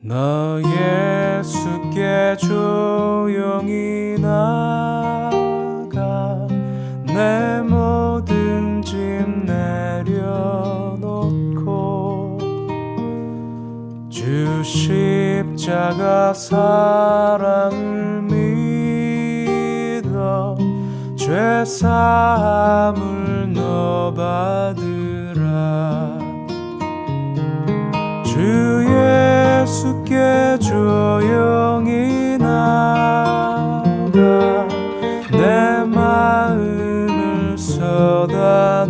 너 예수께 조용히 나가 내 모든 짐 내려놓고 주 십자가 사랑을 믿어 죄 사함을 너 받으라. 주 예수께 조용히 나가 내 마음을 쏟아놓으라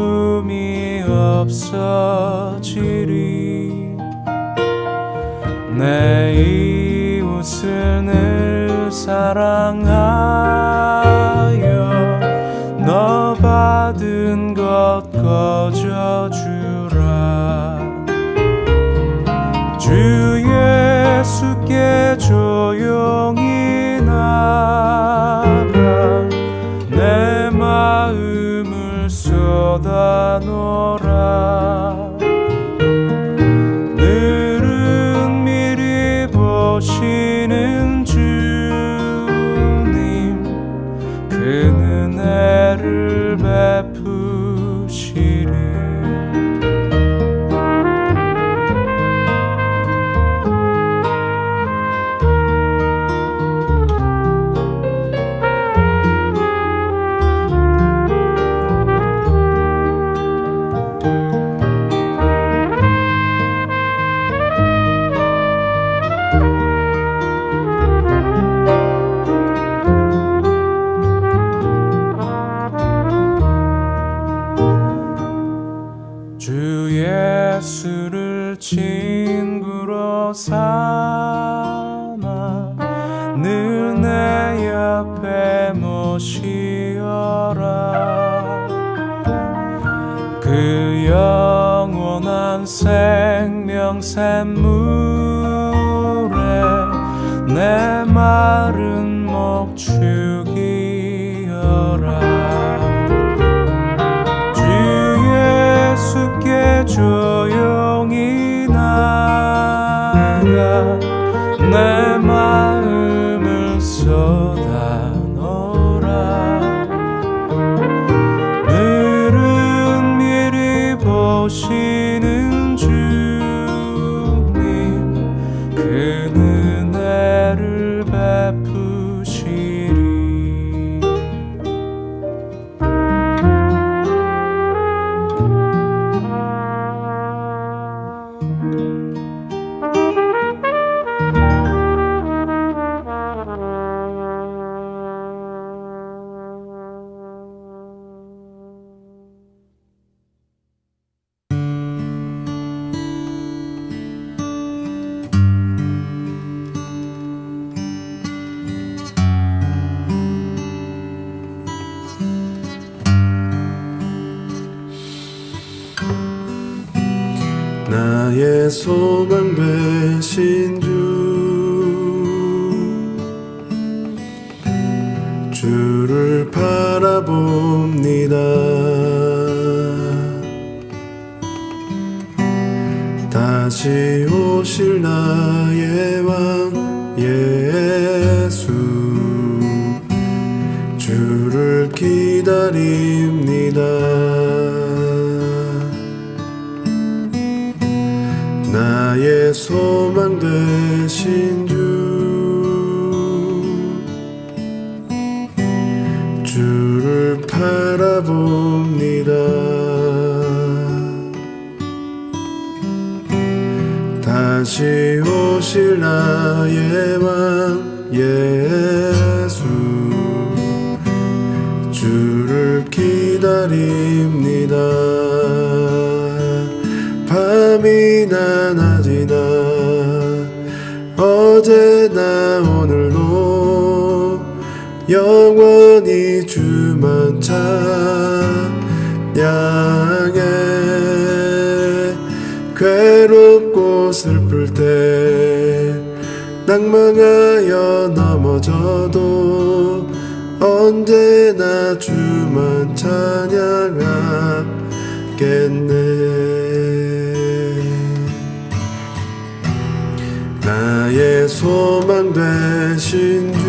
슬픔이 없어지리. 내 이웃을 늘 사랑하여 너 받은 쏟 그 영원한 생명 샘물에 내 마른 목 죽이어라. 주 예수께 조용히 나가 내 소망 되신 주. 주를 바라봅니다. 다시 오실 나의 왕 예수. 주를 기다립니다 나의 소망 되신 주. 주를 바라봅니다. 다시 오실 나의 왕 예 영원히 주만 찬양해. 괴롭고 슬플 때 낭망하여 넘어져도 언제나 주만 찬양하겠네. 나의 소망 되신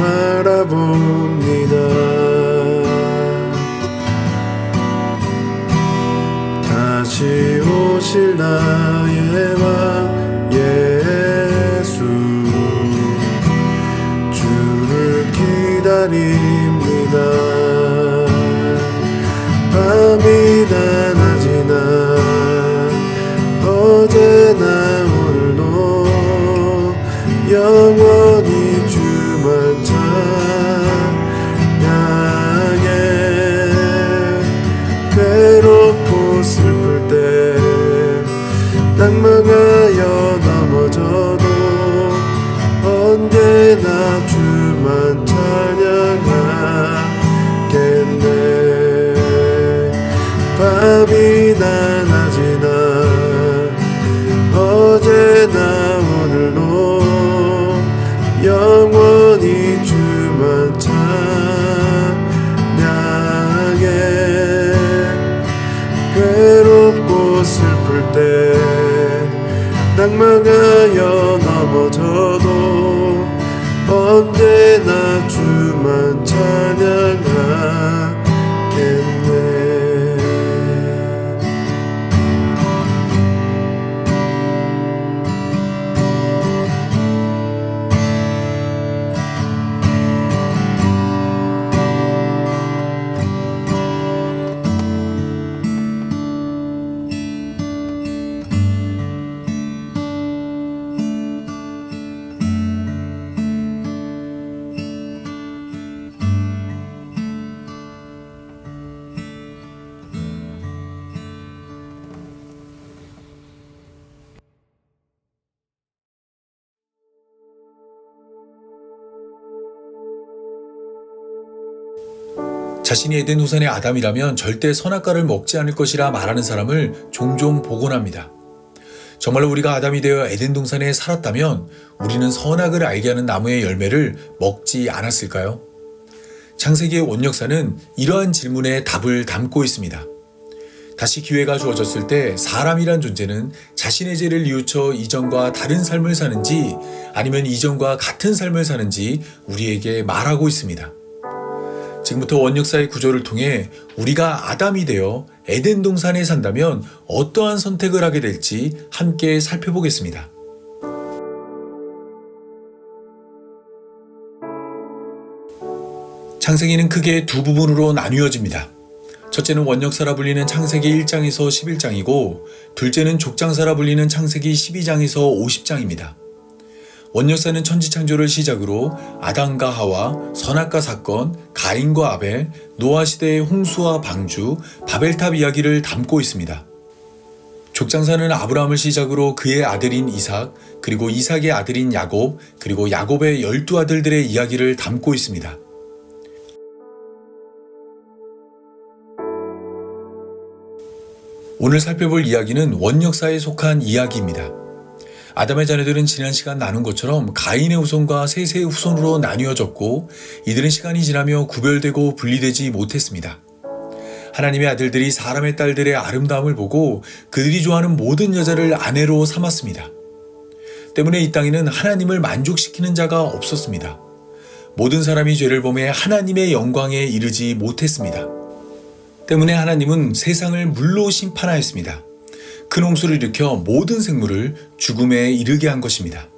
바라봅니다. 다시 오실 나의 왕 예수. 주를 기다립니다. 밤이나 낮이나 어제나 오늘도 영원히 주만 자신이 에덴 우산의 아담이라면 절대 선악과를 먹지 않을 것이라 말하는 사람을 종종 보곤 합니다. 정말로 우리가 아담이 되어 에덴 동산에 살았다면 우리는 선악을 알게 하는 나무의 열매를 먹지 않았을까요? 창세기의 원역사는 이러한 질문에 답을 담고 있습니다. 다시 기회가 주어졌을 때 사람이란 존재는 자신의 죄를 뉘우쳐 이전과 다른 삶을 사는지 아니면 이전과 같은 삶을 사는지 우리에게 말하고 있습니다. 지금부터 원역사의 구조를 통해 우리가 아담이 되어 에덴 동산에 산다면 어떠한 선택을 하게 될지 함께 살펴보겠습니다. 창세기는 크게 두 부분으로 나뉘어집니다. 첫째는 원역사라 불리는 창세기 1장에서 11장이고, 둘째는 족장사라 불리는 창세기 12장에서 50장입니다. 원역사는 천지창조를 시작으로 아담과 하와, 선악과 사건, 가인과 아벨, 노아 시대의 홍수와 방주, 바벨탑 이야기를 담고 있습니다. 족장사는 아브라함을 시작으로 그의 아들인 이삭, 그리고 이삭의 아들인 야곱, 그리고 야곱의 열두 아들들의 이야기를 담고 있습니다. 오늘 살펴볼 이야기는 원역사에 속한 이야기입니다. 아담의 자녀들은 지난 시간 나눈 것처럼 가인의 후손과 셋의 후손으로 나뉘어졌고 이들은 시간이 지나며 구별되고 분리되지 못했습니다. 하나님의 아들들이 사람의 딸들의 아름다움을 보고 그들이 좋아하는 모든 여자를 아내로 삼았습니다. 때문에 이 땅에는 하나님을 만족시키는 자가 없었습니다. 모든 사람이 죄를 범해 하나님의 영광에 이르지 못했습니다. 때문에 하나님은 세상을 물로 심판하였습니다. 큰 홍수를 일으켜 모든 생물을 죽음에 이르게 한 것입니다.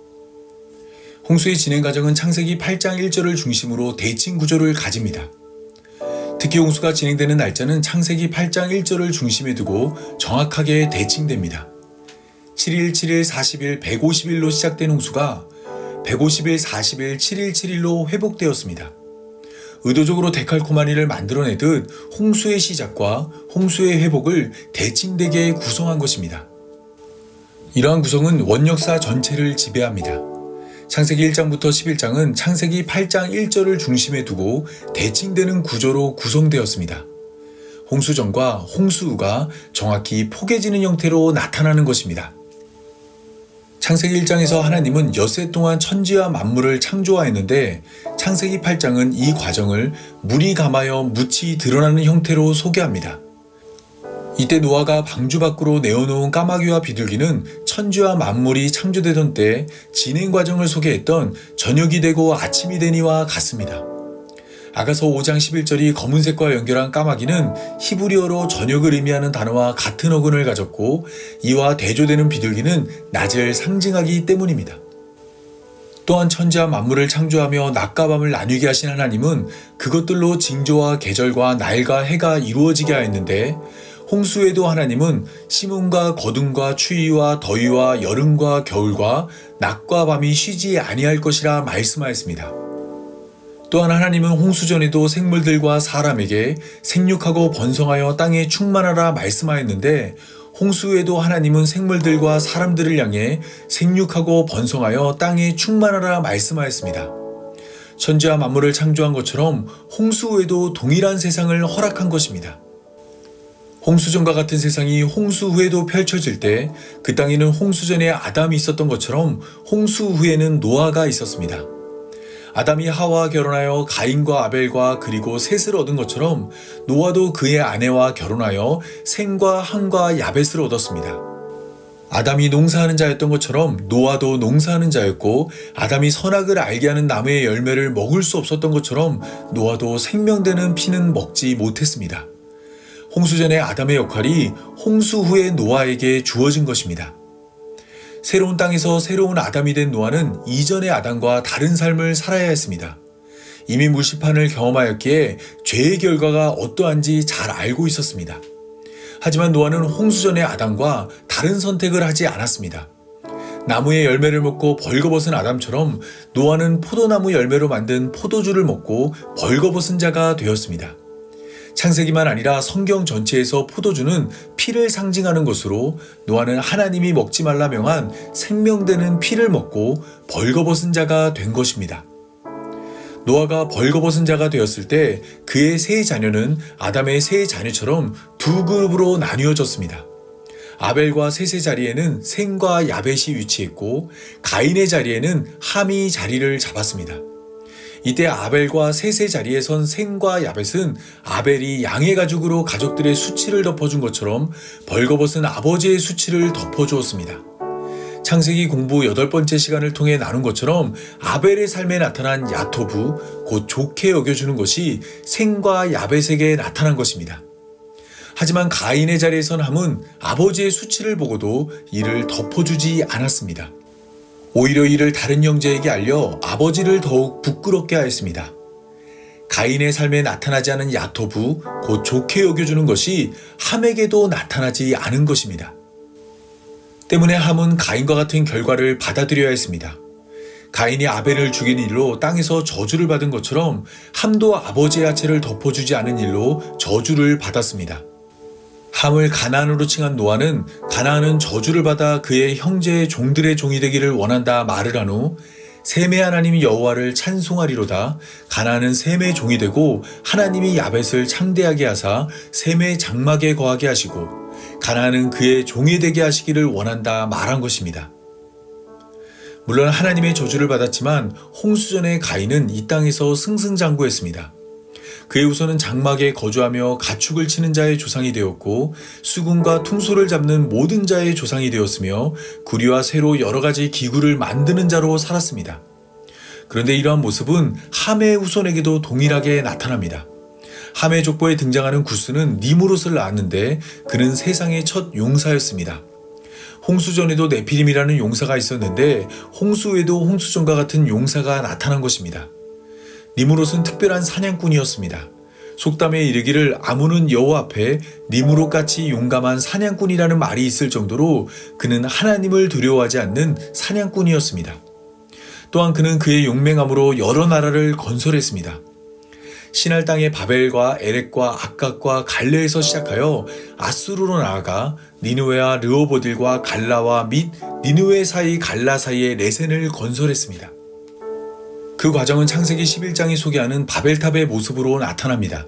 홍수의 진행 과정은 창세기 8장 1절을 중심으로 대칭 구조를 가집니다. 특히 홍수가 진행되는 날짜는 창세기 8장 1절을 중심에 두고 정확하게 대칭됩니다. 7일, 7일, 40일, 150일로 시작된 홍수가 150일, 40일, 7일, 7일로 회복되었습니다. 의도적으로 데칼코마니를 만들어내듯 홍수의 시작과 홍수의 회복을 대칭되게 구성한 것입니다. 이러한 구성은 원역사 전체를 지배합니다. 창세기 1장부터 11장은 창세기 8장 1절을 중심에 두고 대칭되는 구조로 구성되었습니다. 홍수전과 홍수우가 정확히 포개지는 형태로 나타나는 것입니다. 창세기 1장에서 하나님은 엿새 동안 천지와 만물을 창조하였는데 창세기 8장은 이 과정을 물이 감하여 묻히 드러나는 형태로 소개합니다. 이때 노아가 방주 밖으로 내어놓은 까마귀와 비둘기는 천지와 만물이 창조되던 때 진행 과정을 소개했던 저녁이 되고 아침이 되니와 같습니다. 아가서 5장 11절이 검은색과 연결한 까마귀는 히브리어로 저녁을 의미하는 단어와 같은 어근을 가졌고 이와 대조되는 비둘기는 낮을 상징하기 때문입니다. 또한 천지와 만물을 창조하며 낮과 밤을 나뉘게 하신 하나님은 그것들로 징조와 계절과 날과 해가 이루어지게 하였는데 홍수에도 하나님은 심음과 거둠과 추위와 더위와 여름과 겨울과 낮과 밤이 쉬지 아니할 것이라 말씀하였습니다. 또한 하나님은 홍수전에도 생물들과 사람에게 생육하고 번성하여 땅에 충만하라 말씀하였는데 홍수에도 하나님은 생물들과 사람들을 향해 생육하고 번성하여 땅에 충만하라 말씀하였습니다. 천지와 만물을 창조한 것처럼 홍수 후에도 동일한 세상을 허락한 것입니다. 홍수전과 같은 세상이 홍수 후에도 펼쳐질 때 그 땅에는 홍수전에 아담이 있었던 것처럼 홍수 후에는 노아가 있었습니다. 아담이 하와와 결혼하여 가인과 아벨과 그리고 셋을 얻은 것처럼 노아도 그의 아내와 결혼하여 생과 함과 야벳을 얻었습니다. 아담이 농사하는 자였던 것처럼 노아도 농사하는 자였고 아담이 선악을 알게 하는 나무의 열매를 먹을 수 없었던 것처럼 노아도 생명되는 피는 먹지 못했습니다. 홍수 전의 아담의 역할이 홍수 후에 노아에게 주어진 것입니다. 새로운 땅에서 새로운 아담이 된 노아는 이전의 아담과 다른 삶을 살아야 했습니다. 이미 물시판을 경험하였기에 죄의 결과가 어떠한지 잘 알고 있었습니다. 하지만 노아는 홍수전의 아담과 다른 선택을 하지 않았습니다. 나무의 열매를 먹고 벌거벗은 아담처럼 노아는 포도나무 열매로 만든 포도주를 먹고 벌거벗은 자가 되었습니다. 창세기만 아니라 성경 전체에서 포도주는 피를 상징하는 것으로 노아는 하나님이 먹지 말라 명한 생명되는 피를 먹고 벌거벗은 자가 된 것입니다. 노아가 벌거벗은 자가 되었을 때 그의 세 자녀는 아담의 세 자녀처럼 두 그룹으로 나뉘어졌습니다. 아벨과 셋의 자리에는 생과 야벳이 위치했고 가인의 자리에는 함이 자리를 잡았습니다. 이때 아벨과 셋의 자리에 선 생과 야벳은 아벨이 양의 가죽으로 가족들의 수치를 덮어준 것처럼 벌거벗은 아버지의 수치를 덮어주었습니다. 창세기 공부 여덟 번째 시간을 통해 나눈 것처럼 아벨의 삶에 나타난 야토부, 곧 좋게 여겨주는 것이 생과 야벳에게 나타난 것입니다. 하지만 가인의 자리에 선 함은 아버지의 수치를 보고도 이를 덮어주지 않았습니다. 오히려 이를 다른 형제에게 알려 아버지를 더욱 부끄럽게 하였습니다. 가인의 삶에 나타나지 않은 야토부, 곧 좋게 여겨주는 것이 함에게도 나타나지 않은 것입니다. 때문에 함은 가인과 같은 결과를 받아들여야 했습니다. 가인이 아벨을 죽인 일로 땅에서 저주를 받은 것처럼 함도 아버지의 하체를 덮어주지 않은 일로 저주를 받았습니다. 함을 가나안으로 칭한 노아는 가나안은 저주를 받아 그의 형제의 종들의 종이 되기를 원한다 말을 한후 셈의 하나님 여호와를 찬송하리로다 가나안은 셈의 종이 되고 하나님이 야벳을 창대하게 하사 셈의 장막에 거하게 하시고 가나안은 그의 종이 되게 하시기를 원한다 말한 것입니다. 물론 하나님의 저주를 받았지만 홍수전의 가인은 이 땅에서 승승장구했습니다. 그의 후손은 장막에 거주하며 가축을 치는 자의 조상이 되었고 수군과 퉁소를 잡는 모든 자의 조상이 되었으며 구리와 새로 여러 가지 기구를 만드는 자로 살았습니다. 그런데 이러한 모습은 함의 후손에게도 동일하게 나타납니다. 함의 족보에 등장하는 구스는 니무롯을 낳았는데 그는 세상의 첫 용사였습니다. 홍수전에도 네피림이라는 용사가 있었는데 홍수에도 홍수전과 같은 용사가 나타난 것입니다. 니무롯은 특별한 사냥꾼이었습니다. 속담에 이르기를 아무는 여호와 앞에 니무롯같이 용감한 사냥꾼이라는 말이 있을 정도로 그는 하나님을 두려워하지 않는 사냥꾼이었습니다. 또한 그는 그의 용맹함으로 여러 나라를 건설했습니다. 신할 땅의 바벨과 에렉과 악각과 갈레에서 시작하여 아수르로 나아가 니누웨와 르오보딜과 갈라와 및 니누웨 사이 갈라 사이의 레센을 건설했습니다. 그 과정은 창세기 11장이 소개하는 바벨탑의 모습으로 나타납니다.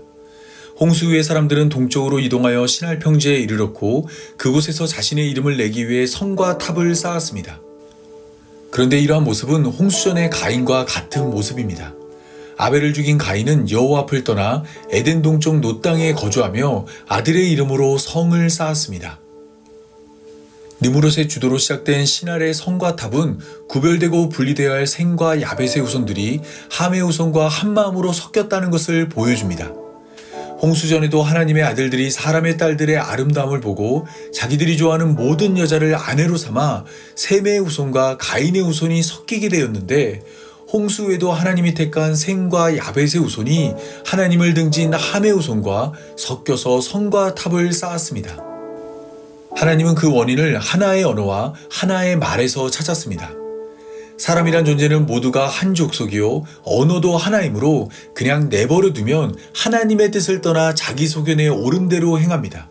홍수 위의 사람들은 동쪽으로 이동하여 신할 평지에 이르렀고 그곳에서 자신의 이름을 내기 위해 성과 탑을 쌓았습니다. 그런데 이러한 모습은 홍수전의 가인과 같은 모습입니다. 아벨을 죽인 가인은 여호와 앞을 떠나 에덴 동쪽 노 땅에 거주하며 아들의 이름으로 성을 쌓았습니다. 느무롯의 주도로 시작된 신할의 성과 탑은 구별되고 분리되어야 할 생과 야벳의 후손들이 함의 후손과 한 마음으로 섞였다는 것을 보여줍니다. 홍수전에도 하나님의 아들들이 사람의 딸들의 아름다움을 보고 자기들이 좋아하는 모든 여자를 아내로 삼아 셈의 후손과 가인의 후손이 섞이게 되었는데 홍수 후에도 하나님이 택한 생과 야벳의 후손이 하나님을 등진 함의 후손과 섞여서 성과 탑을 쌓았습니다. 하나님은 그 원인을 하나의 언어와 하나의 말에서 찾았습니다. 사람이란 존재는 모두가 한 족속이요 언어도 하나이므로 그냥 내버려 두면 하나님의 뜻을 떠나 자기 소견에 옳은 대로 행합니다.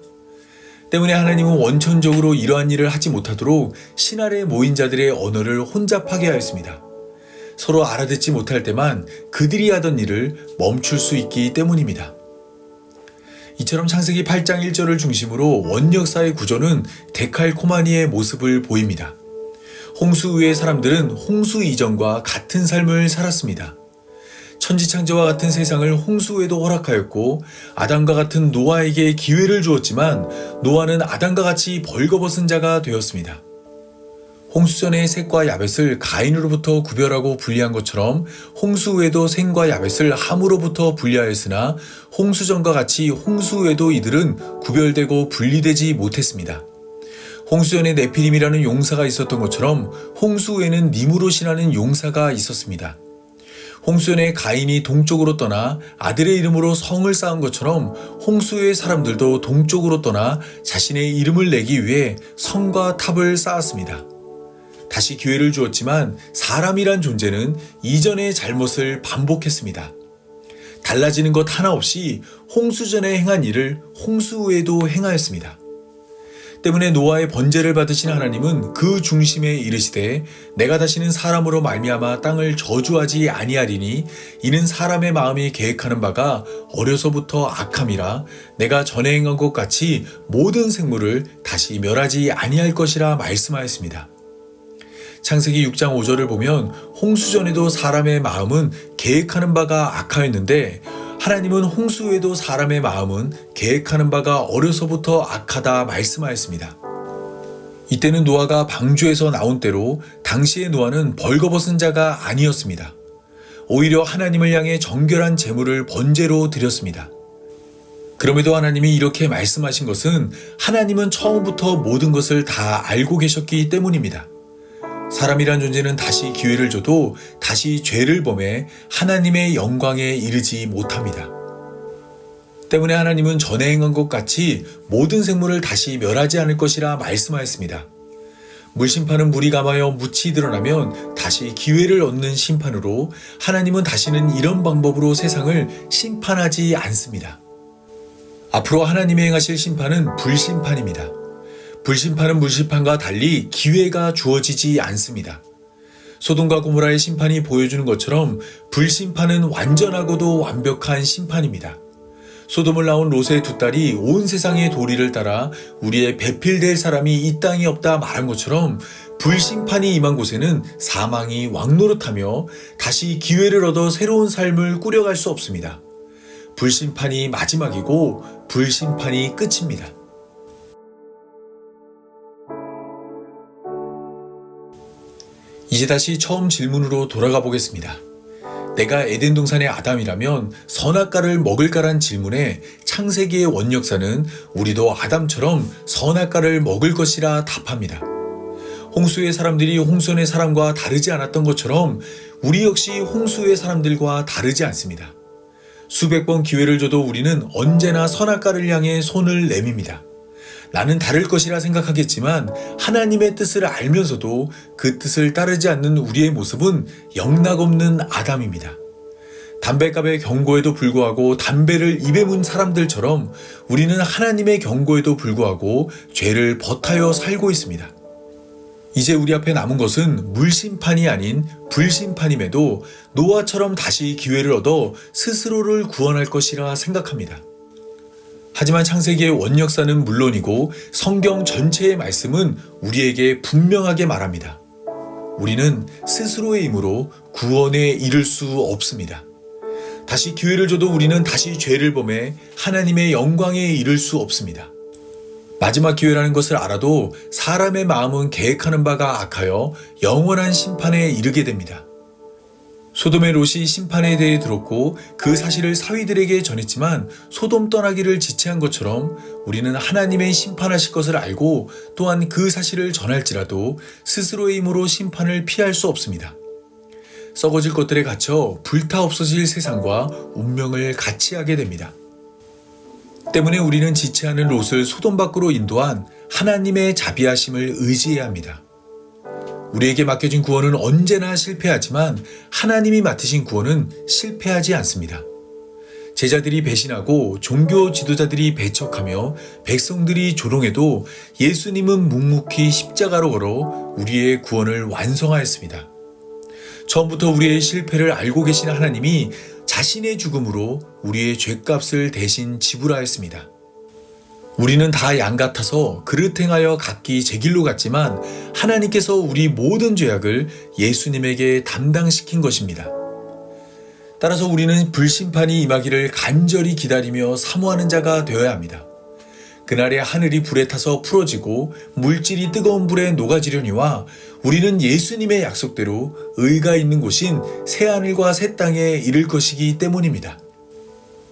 때문에 하나님은 원천적으로 이러한 일을 하지 못하도록 신할에 모인 자들의 언어를 혼잡하게 하였습니다. 서로 알아듣지 못할 때만 그들이 하던 일을 멈출 수 있기 때문입니다. 이처럼 창세기 8장 1절을 중심으로 원역사의 구조는 데칼코마니의 모습을 보입니다. 홍수 위의 사람들은 홍수 이전과 같은 삶을 살았습니다. 천지창조와 같은 세상을 홍수 후에도 허락하였고 아담과 같은 노아에게 기회를 주었지만 노아는 아담과 같이 벌거벗은 자가 되었습니다. 홍수전의 셋과 야벳을 가인으로부터 구별하고 분리한 것처럼 홍수 후에도 생과 야벳을 함으로부터 분리하였으나 홍수전과 같이 홍수 후에도 이들은 구별되고 분리되지 못했습니다. 홍수전에 네피림이라는 용사가 있었던 것처럼 홍수 후에는 니무롯이라는 용사가 있었습니다. 홍수전에 가인이 동쪽으로 떠나 아들의 이름으로 성을 쌓은 것처럼 홍수의 사람들도 동쪽으로 떠나 자신의 이름을 내기 위해 성과 탑을 쌓았습니다. 다시 기회를 주었지만 사람이란 존재는 이전의 잘못을 반복했습니다. 달라지는 것 하나 없이 홍수 전에 행한 일을 홍수 후에도 행하였습니다. 때문에 노아의 번제를 받으신 하나님은 그 중심에 이르시되 내가 다시는 사람으로 말미암아 땅을 저주하지 아니하리니 이는 사람의 마음이 계획하는 바가 어려서부터 악함이라 내가 전에 행한 것 같이 모든 생물을 다시 멸하지 아니할 것이라 말씀하였습니다. 창세기 6장 5절을 보면 홍수전에도 사람의 마음은 계획하는 바가 악하였는데 하나님은 홍수 후에도 사람의 마음은 계획하는 바가 어려서부터 악하다 말씀하였습니다. 이때는 노아가 방주에서 나온 때로 당시의 노아는 벌거벗은 자가 아니었습니다. 오히려 하나님을 향해 정결한 제물을 번제로 드렸습니다. 그럼에도 하나님이 이렇게 말씀하신 것은 하나님은 처음부터 모든 것을 다 알고 계셨기 때문입니다. 사람이란 존재는 다시 기회를 줘도 다시 죄를 범해 하나님의 영광에 이르지 못합니다. 때문에 하나님은 전에 행한 것 같이 모든 생물을 다시 멸하지 않을 것이라 말씀하였습니다. 물심판은 물이 감하여 묻히 드러나면 다시 기회를 얻는 심판으로 하나님은 다시는 이런 방법으로 세상을 심판하지 않습니다. 앞으로 하나님이 행하실 심판은 불심판입니다. 불심판은 물심판과 달리 기회가 주어지지 않습니다. 소돔과 고모라의 심판이 보여주는 것처럼 불심판은 완전하고도 완벽한 심판입니다. 소돔을 낳은 롯의 두 딸이 온 세상의 도리를 따라 우리의 배필될 사람이 이 땅에 없다 말한 것처럼 불심판이 임한 곳에는 사망이 왕노릇하며 다시 기회를 얻어 새로운 삶을 꾸려갈 수 없습니다. 불심판이 마지막이고 불심판이 끝입니다. 이제 다시 처음 질문으로 돌아가 보겠습니다. 내가 에덴 동산의 아담이라면 선악과를 먹을까란 질문에 창세기의 원역사는 우리도 아담처럼 선악과를 먹을 것이라 답합니다. 홍수의 사람들이 홍수의 사람과 다르지 않았던 것처럼 우리 역시 홍수의 사람들과 다르지 않습니다. 수백 번 기회를 줘도 우리는 언제나 선악과를 향해 손을 내밉니다. 나는 다를 것이라 생각하겠지만 하나님의 뜻을 알면서도 그 뜻을 따르지 않는 우리의 모습은 영락없는 아담입니다. 담배값의 경고에도 불구하고 담배를 입에 문 사람들처럼 우리는 하나님의 경고에도 불구하고 죄를 버타여 살고 있습니다. 이제 우리 앞에 남은 것은 물심판이 아닌 불심판임에도 노아처럼 다시 기회를 얻어 스스로를 구원할 것이라 생각합니다. 하지만 창세기의 원역사는 물론이고 성경 전체의 말씀은 우리에게 분명하게 말합니다. 우리는 스스로의 힘으로 구원에 이를 수 없습니다. 다시 기회를 줘도 우리는 다시 죄를 범해 하나님의 영광에 이를 수 없습니다. 마지막 기회라는 것을 알아도 사람의 마음은 계획하는 바가 악하여 영원한 심판에 이르게 됩니다. 소돔의 롯이 심판에 대해 들었고 그 사실을 사위들에게 전했지만 소돔 떠나기를 지체한 것처럼 우리는 하나님의 심판하실 것을 알고 또한 그 사실을 전할지라도 스스로의 힘으로 심판을 피할 수 없습니다. 썩어질 것들에 갇혀 불타 없어질 세상과 운명을 같이 하게 됩니다. 때문에 우리는 지체하는 롯을 소돔 밖으로 인도한 하나님의 자비하심을 의지해야 합니다. 우리에게 맡겨진 구원은 언제나 실패하지만 하나님이 맡으신 구원은 실패하지 않습니다. 제자들이 배신하고 종교 지도자들이 배척하며 백성들이 조롱해도 예수님은 묵묵히 십자가로 걸어 우리의 구원을 완성하였습니다. 처음부터 우리의 실패를 알고 계신 하나님이 자신의 죽음으로 우리의 죄값을 대신 지불하였습니다. 우리는 다 양 같아서 그릇 행하여 각기 제 길로 갔지만 하나님께서 우리 모든 죄악을 예수님에게 담당시킨 것입니다. 따라서 우리는 불심판이 임하기를 간절히 기다리며 사모하는 자가 되어야 합니다. 그날에 하늘이 불에 타서 풀어지고 물질이 뜨거운 불에 녹아지려니와 우리는 예수님의 약속대로 의가 있는 곳인 새 하늘과 새 땅에 이를 것이기 때문입니다.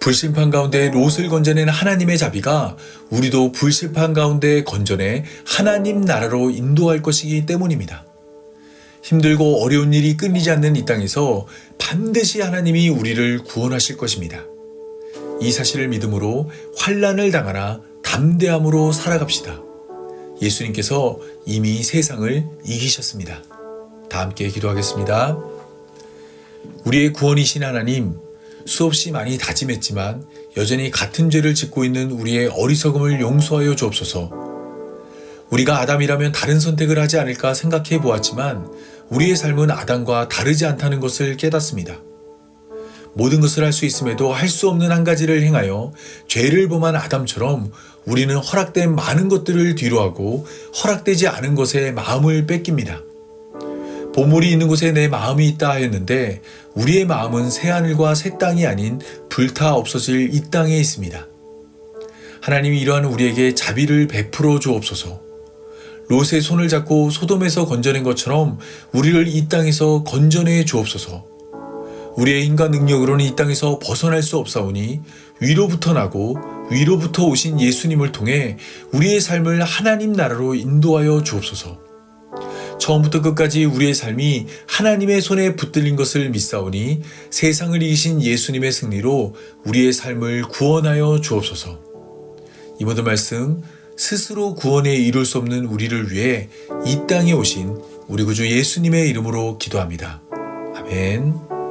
불심판 가운데 롯을 건져낸 하나님의 자비가 우리도 불심판 가운데 건져내 하나님 나라로 인도할 것이기 때문입니다. 힘들고 어려운 일이 끊이지 않는 이 땅에서 반드시 하나님이 우리를 구원하실 것입니다. 이 사실을 믿음으로 환란을 당하나 담대함으로 살아갑시다. 예수님께서 이미 세상을 이기셨습니다. 다 함께 기도하겠습니다. 우리의 구원이신 하나님, 수없이 많이 다짐했지만 여전히 같은 죄를 짓고 있는 우리의 어리석음을 용서하여 주옵소서. 우리가 아담이라면 다른 선택을 하지 않을까 생각해 보았지만 우리의 삶은 아담과 다르지 않다는 것을 깨닫습니다. 모든 것을 할 수 있음에도 할 수 없는 한 가지를 행하여 죄를 범한 아담처럼 우리는 허락된 많은 것들을 뒤로하고 허락되지 않은 것에 마음을 뺏깁니다. 보물이 있는 곳에 내 마음이 있다 하였는데 우리의 마음은 새하늘과 새 땅이 아닌 불타 없어질 이 땅에 있습니다. 하나님이 이러한 우리에게 자비를 베풀어 주옵소서. 롯의 손을 잡고 소돔에서 건져낸 것처럼 우리를 이 땅에서 건져내 주옵소서. 우리의 힘과 능력으로는 이 땅에서 벗어날 수 없사오니 위로부터 나고 위로부터 오신 예수님을 통해 우리의 삶을 하나님 나라로 인도하여 주옵소서. 처음부터 끝까지 우리의 삶이 하나님의 손에 붙들린 것을 믿사오니 세상을 이기신 예수님의 승리로 우리의 삶을 구원하여 주옵소서. 이 모든 말씀 스스로 구원에 이룰 수 없는 우리를 위해 이 땅에 오신 우리 구주 예수님의 이름으로 기도합니다. 아멘.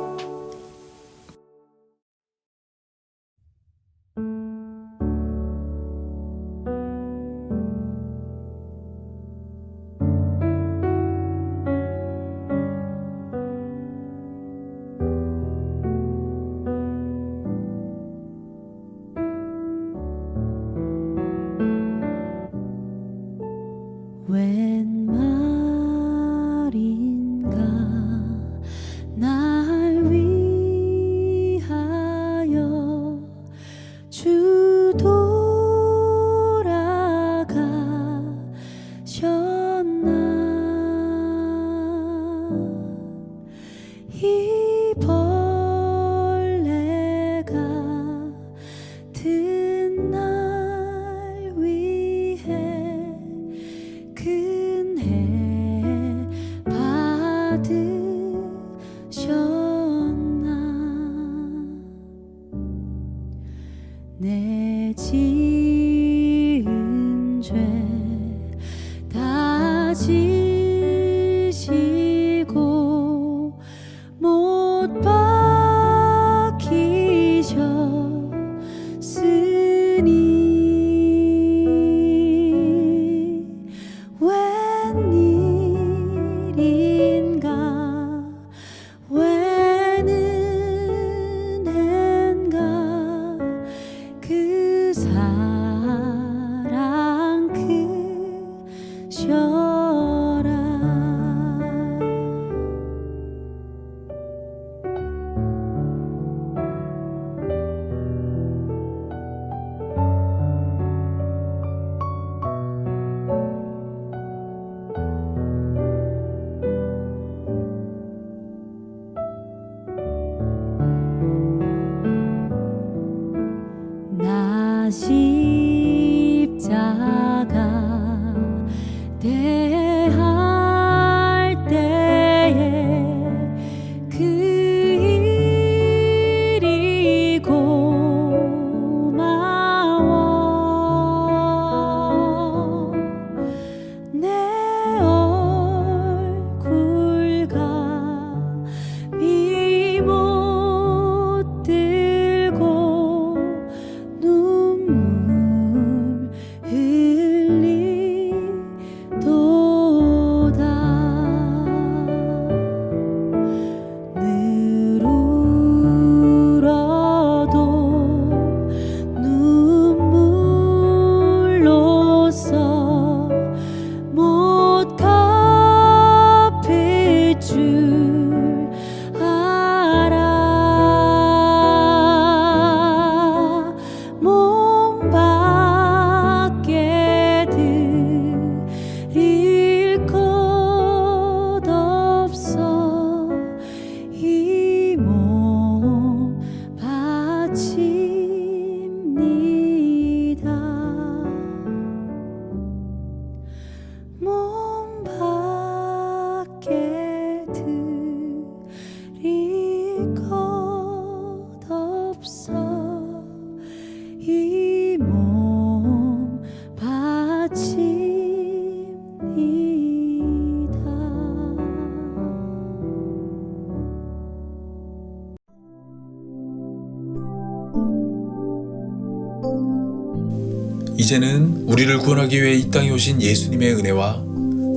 이제는 우리를 구원하기 위해 이 땅에 오신 예수님의 은혜와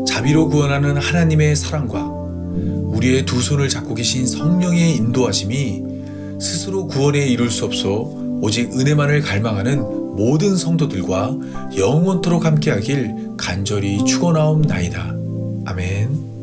자비로 구원하는 하나님의 사랑과 우리의 두 손을 잡고 계신 성령의 인도하심이 스스로 구원에 이룰 수 없어 오직 은혜만을 갈망하는 모든 성도들과 영원토록 함께하길 간절히 축원하옵나이다. 아멘.